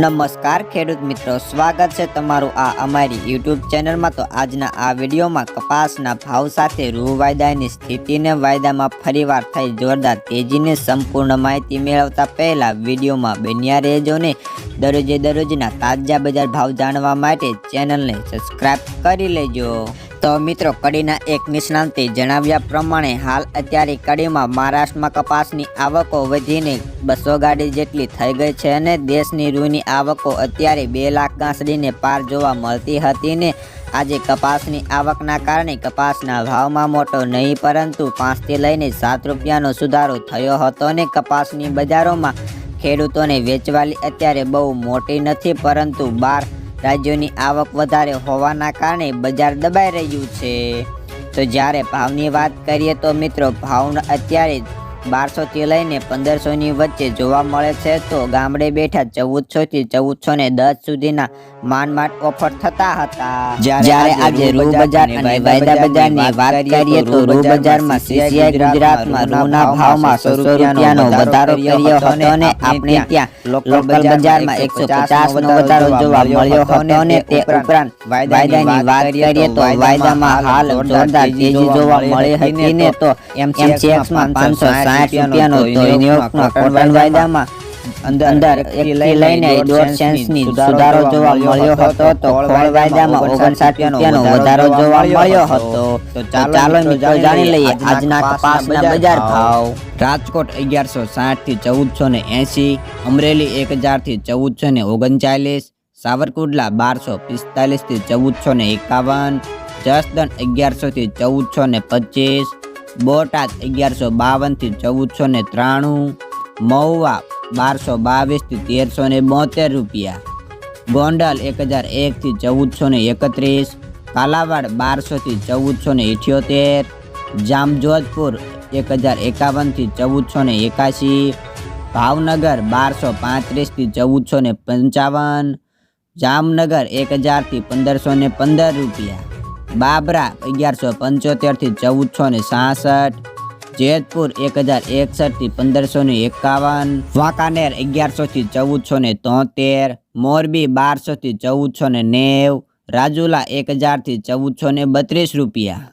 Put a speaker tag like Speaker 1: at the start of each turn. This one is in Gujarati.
Speaker 1: નમસ્કાર ખેડૂત મિત્રો, સ્વાગત છે તમારું આ અમારી યુટ્યુબ ચેનલમાં. તો આજના આ વિડીયોમાં કપાસના ભાવ સાથે રૂ વાયદાની સ્થિતિને વાયદામાં ફરીવાર થઈ જોરદાર તેજીને સંપૂર્ણ માહિતી મેળવતા પહેલાં વિડીયોમાં બન્યા રહેજો ને. દરરોજે દરરોજના તાજા બજાર ભાવ જાણવા માટે ચેનલને સબસ્ક્રાઈબ કરી લેજો. તો મિત્રો, કડીના એક નિષ્ણાંતે જણાવ્યા પ્રમાણે, હાલ અત્યારે કડીમાં મહારાષ્ટ્રમાં કપાસની આવકો વધીને બસો ગાડી જેટલી થઈ ગઈ છે અને દેશની રૂની આવકો અત્યારે બે લાખ ગાંસડીને પાર જોવા મળતી હતી ને આજે કપાસની આવકના કારણે કપાસના ભાવમાં મોટો નહીં, પરંતુ પાંચથી લઈને સાત રૂપિયાનો સુધારો થયો હતો ને કપાસની બજારોમાં ખેડૂતોને વેચવાલી અત્યારે બહુ મોટી નથી, પરંતુ બાર રાજ્યોની આવક વધારે હોવાના કારણે બજાર દબાઈ રહ્યું છે. તો જ્યારે ભાવની વાત કરીએ તો મિત્રો ભાવ અત્યારે બારસોથી લઈને પંદરસોની વચ્ચે જોવા મળે છે તો ગામડે બેઠા ચૌદસોથી ચૌદસો ને દસ સુધીના માંડ માંડ ઓફર થતા હતા. જ્યારે આજે રૂ બજાર અને વાયદા બજારની વાત કરીએ તો રૂ બજારમાં સીસીઆઈ ગુજરાતમાં રૂના ભાવમાં સો રૂપિયાનો વધારો કર્યો હતો અને આપણે ત્યાં લોકલ બજારમાં એકસો પચાસ નો વધારો જોવા મળ્યો હતો અને તે ઉપરાંત વાયદાની વાત કરીએ તો વાયદામાં હાલ જોરદાર તેજી જોવા મળી હતી ને તો એમસીએક્સમાં પાંચસો સાઠ રૂપિયાનો તો ન્યુયોર્કમાં કોટન વાયદામાં અંદર એકથી લઈને દોઢ સેન્સની સુધારો જોવા મળ્યો હતો તો ખોળ વાયદામાં ઓગણસાઠ રૂપિયાનો વધારો જોવા મળ્યો હતો. તો ચાલો મિત્રો જાણી લઈએ. આજના કપાસના બજાર ભાવ.
Speaker 2: રાજકોટ અગિયારસો સાઠથી ચૌદસો ને એસી અમરેલી એક હજારથી ચૌદસો ને ઓગણચાલીસ સાવરકુંડલા બારસો પિસ્તાલીસથી ચૌદસો ને એકાવન જસદણ અગિયારસો થી ચૌદસો ને પચીસ બોટાદ અગિયારસો બાવનથી ચૌદસો ને ત્રાણું, મહુવા બારસો બાવીસથી તેરસો ને બોતેર રૂપિયા. ગોંડલ એક હજાર એકથી ચૌદસો ને એકત્રીસ, કાલાવાડ બારસોથી ચૌદસો ને ઇઠ્યોતેર, જામજોધપુર એક હજાર એકાવનથી ચૌદસો ને એકાશી, ભાવનગર બારસો પાંત્રીસથી ચૌદસો ને પંચાવન, જામનગર એક હજારથી પંદરસો ને પંદર રૂપિયા. બાબરા, અગિયારસો પંચોતેરથી ચૌદસો ને સાસઠ. જેતપુર, એક હજાર એકસઠથી પંદરસો ને એકાવન. વાંકાનેર અગિયારસોથી ચૌદસો ને તોતેર. મોરબી બારસોથી ચૌદસો ને નેવ. રાજુલા, એક હજારથી ચૌદસો ને બત્રીસ રૂપિયા.